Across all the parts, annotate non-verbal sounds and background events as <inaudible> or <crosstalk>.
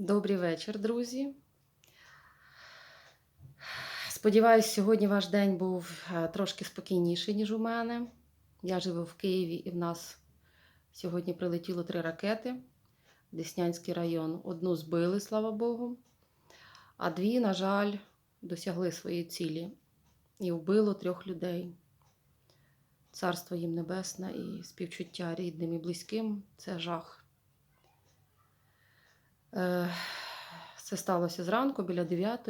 Добрий вечір, друзі. Сподіваюсь, сьогодні ваш день був е, трошки спокійніший, ніж у мене. Я живу в Києві і в нас сьогодні прилетіло три ракети Деснянський район. Одну збили, слава Богу, а дві, на жаль, досягли своєї цілі і вбило трьох людей. Царство їм небесне і співчуття рідним і близьким це жах. Е, Це сталося зранку біля 9.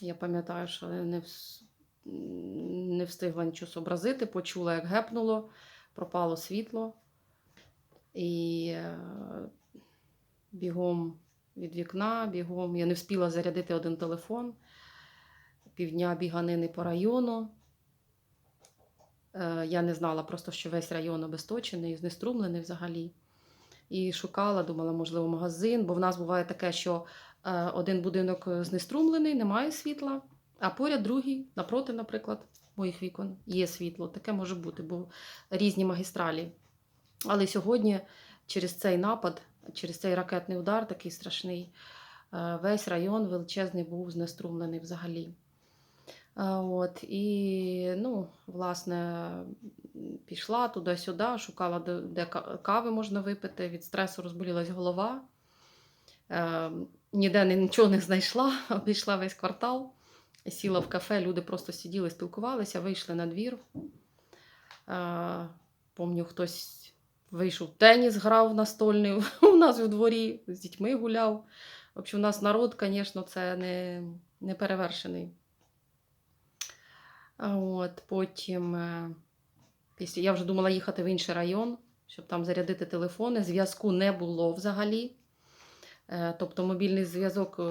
Я пам'ятаю, що не, не встигла нічого зобразити, почула, як гепнуло, пропало світло. І е, бігом від вікна, бігом. Я не встигла зарядити один телефон. Півдня біганини по району. Е, Я не знала просто, що весь район обесточений, знеструмлений взагалі. І шукала, думала, можливо, магазин, бо в нас буває таке, що е, один будинок знеструмлений, немає світла, а поряд другий, напроти, наприклад, моїх вікон є світло. Таке може бути, бо різні магістралі. Але сьогодні через цей напад, через цей ракетний удар, такий страшний, е, весь район величезний був знеструмлений взагалі. От, і, ну, власне, пішла туди-сюди, шукала, де, кави можна випити. Від стресу розболілась голова. Е, ніде нічого не знайшла, <laughs> обійшла весь квартал. Сіла в кафе, люди просто сиділи, спілкувалися, вийшли на двір. Е, помню, хтось вийшов теніс, грав настольний <laughs> у нас у дворі, з дітьми гуляв. В общем, у нас народ, звісно, це не, не перевершений. От, потім е, після, я вже думала їхати в інший район, щоб там зарядити телефони. Зв'язку не було взагалі. Е, Тобто мобільний зв'язок е,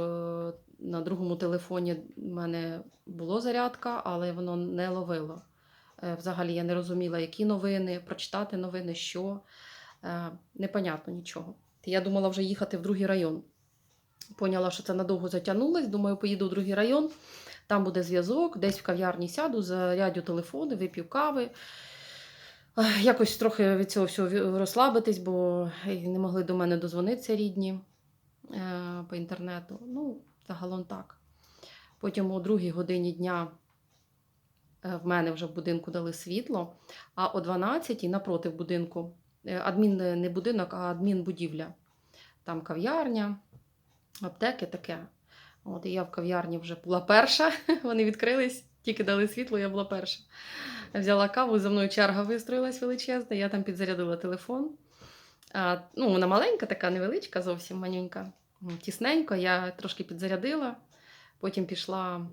на другому телефоні в мене було зарядка, але воно не ловило. Взагалі я не розуміла, які новини, прочитати новини, що. Непонятно нічого. Я думала вже їхати в другий район. Поняла, що це надовго затягнулось. Думаю, поїду в другий район. Там буде зв'язок, десь в кав'ярні сяду, зарядю телефони, вип'ю кави. Якось трохи від цього всього розслабитись, бо не могли до мене дозвонитися рідні е, по інтернету. Ну, загалом так. Потім о другій годині дня е, в мене вже в будинку дали світло, а о 12-й напроти будинку, е, адмін не будинок, а адмінбудівля. Там кав'ярня, аптеки таке. От, і я в кав'ярні вже була перша. <laughs> Вони відкрились, тільки дали світло, я була перша. Взяла каву, за мною черга вистроїлась величезна, я там підзарядила телефон. А, ну, вона маленька, така невеличка, зовсім манюнька. Тісненько, я трошки підзарядила. Потім пішла,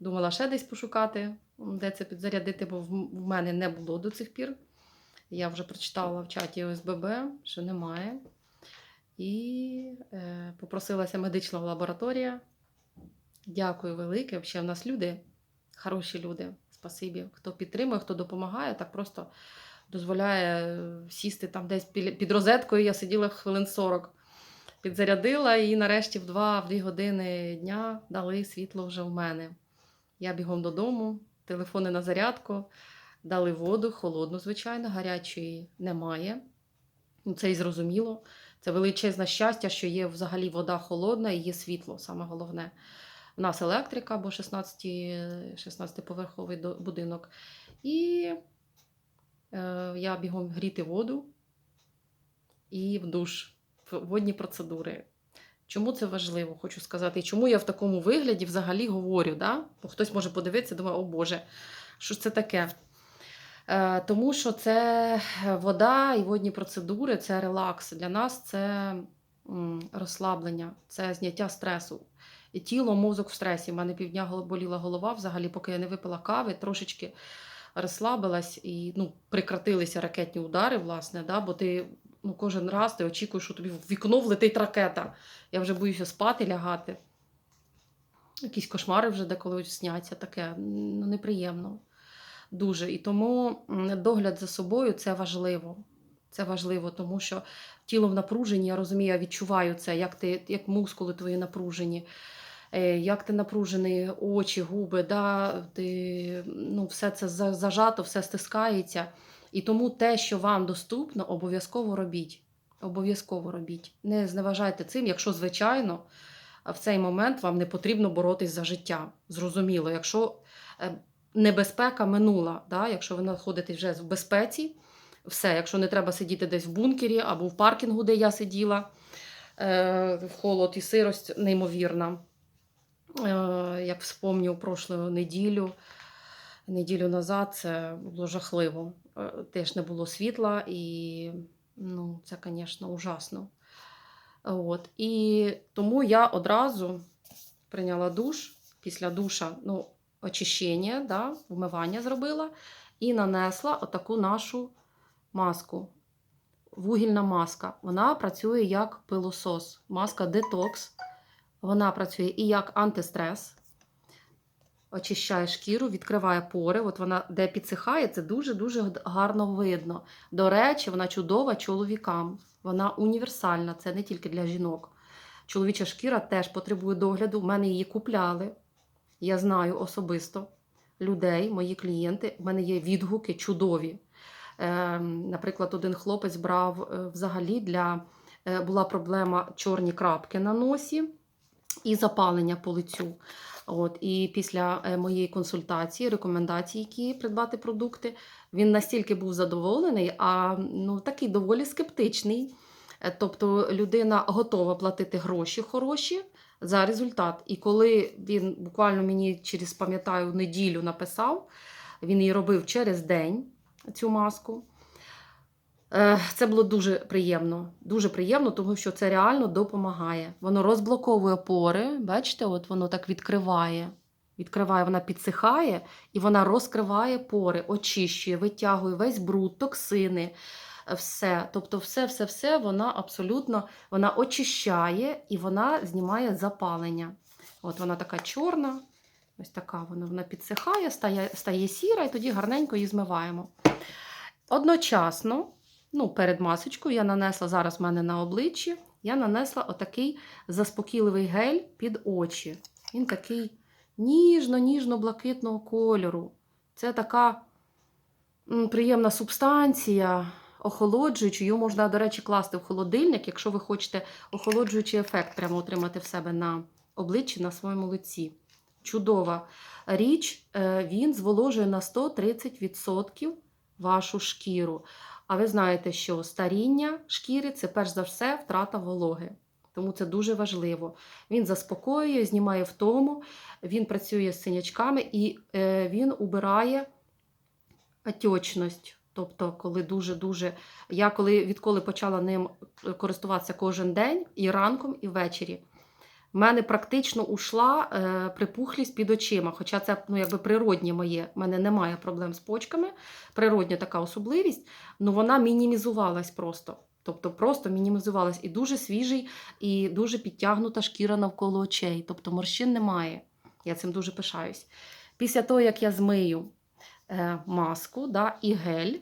думала ще десь пошукати, де це підзарядити, бо в мене не було до цих пір. Я вже прочитала в чаті ОСББ, що немає. І е, попросилася медична лабораторія. Дякую велике. Взагалі, в нас люди, хороші люди. Спасибі. Хто підтримує, хто допомагає, так просто дозволяє е, сісти там десь під розеткою. Я сиділа хвилин 40. Підзарядила і нарешті в 2-2 години дня дали світло вже в мене. Я бігом додому, телефони на зарядку, дали воду, холодну, звичайно, гарячої немає. Ну, Це і зрозуміло. Це величезне щастя, що є взагалі вода холодна і є світло, саме головне. У нас електрика, бо 16, 16-поверховий будинок. І е, я бігом гріти воду і в душ, водні процедури. Чому це важливо, хочу сказати. І чому я в такому вигляді взагалі говорю? Да? Бо хтось може подивитися думає, о Боже, що ж це таке? Е, Тому що це вода і водні процедури це релакс. Для нас це розслаблення, це зняття стресу. І тіло, мозок в стресі. У мене півдня боліла голова, взагалі, поки я не випила кави, трошечки розслабилась і ну, прекратилися ракетні удари, власне, да? бо ти ну, кожен раз ти очікуєш, що тобі в вікно влетить ракета. Я вже боюся спати, лягати. Якісь кошмари вже деколи сняться, таке ну, неприємно. Дуже. І тому догляд за собою це важливо. Це важливо, тому що тіло в напруженні, я розумію, я відчуваю це, як, ти, як мускули твої напружені, е, як ти напружений, очі, губи, да, ти, ну, все це зажато, все стискається. І тому те, що вам доступно, обов'язково робіть. Обов'язково робіть. Не зневажайте цим, якщо, звичайно, в цей момент вам не потрібно боротись за життя. Зрозуміло, якщо е, небезпека минула, да? якщо ви знаходитесь вже в безпеці, все, якщо не треба сидіти десь в бункері або в паркінгу, де я сиділа, е, в холод і сирость неймовірна. Е, як вспомню прошлу неділю, неділю назад це було жахливо. Е, Теж не було світла, і ну, це, звісно, ужасно. От. І тому я одразу прийняла душ після душа, ну, очищення, да, вмивання зробила і нанесла отаку нашу маску. Вугільна маска. Вона працює як пилосос. Маска детокс. Вона працює і як антистрес, очищає шкіру, відкриває пори. От вона де підсихає, це дуже-дуже гарно видно. До речі, вона чудова чоловікам. Вона універсальна, це не тільки для жінок. Чоловіча шкіра теж потребує догляду. У мене її купляли. Я знаю особисто людей, мої клієнти. У мене є відгуки чудові. Е, наприклад, один хлопець брав е, взагалі для е, була проблема чорні крапки на носі і запалення по лицю. От, і після е, моєї консультації, рекомендацій, які придбати продукти, він настільки був задоволений, а ну, такий доволі скептичний. Тобто людина готова платити гроші хороші за результат. І коли він буквально мені через, пам'ятаю, неділю написав, він її робив через день, цю маску. Е, Це було дуже приємно. Дуже приємно, тому що це реально допомагає. Воно розблоковує пори. Бачите, от воно так відкриває. Відкриває, вона підсихає і вона розкриває пори, очищує, витягує весь бруд, токсини, все. Тобто, все, все, все вона абсолютно вона очищає і вона знімає запалення. От вона така чорна, ось така вона, вона підсихає, стає, стає сіра, і тоді гарненько її змиваємо. Одночасно, ну, перед масочкою я нанесла зараз в мене на обличчі, я нанесла отакий заспокійливий гель під очі. Він такий ніжно-ніжно-блакитного кольору. Це така приємна субстанція, охолоджуюча. Її можна, до речі, класти в холодильник, якщо ви хочете охолоджуючий ефект прямо отримати в себе на обличчі, на своєму лиці. Чудова річ, е, він зволожує на 130% вашу шкіру. А ви знаєте, що старіння шкіри це перш за все втрата вологи. Тому це дуже важливо. Він заспокоює, знімає втому, він працює з синячками і е, він убирає отечність. Тобто, коли дуже-дуже. Я коли відколи почала ним користуватися кожен день, і ранком, і ввечері, в мене практично ушла е, припухлість під очима. Хоча це ну, якби природнє моє, в мене немає проблем з почками, природня така особливість, але вона мінімізувалась просто. Тобто просто мінімізувалась і дуже свіжий, і дуже підтягнута шкіра навколо очей. Тобто морщин немає. Я цим дуже пишаюсь. Після того, як я змию е, маску да, і гель,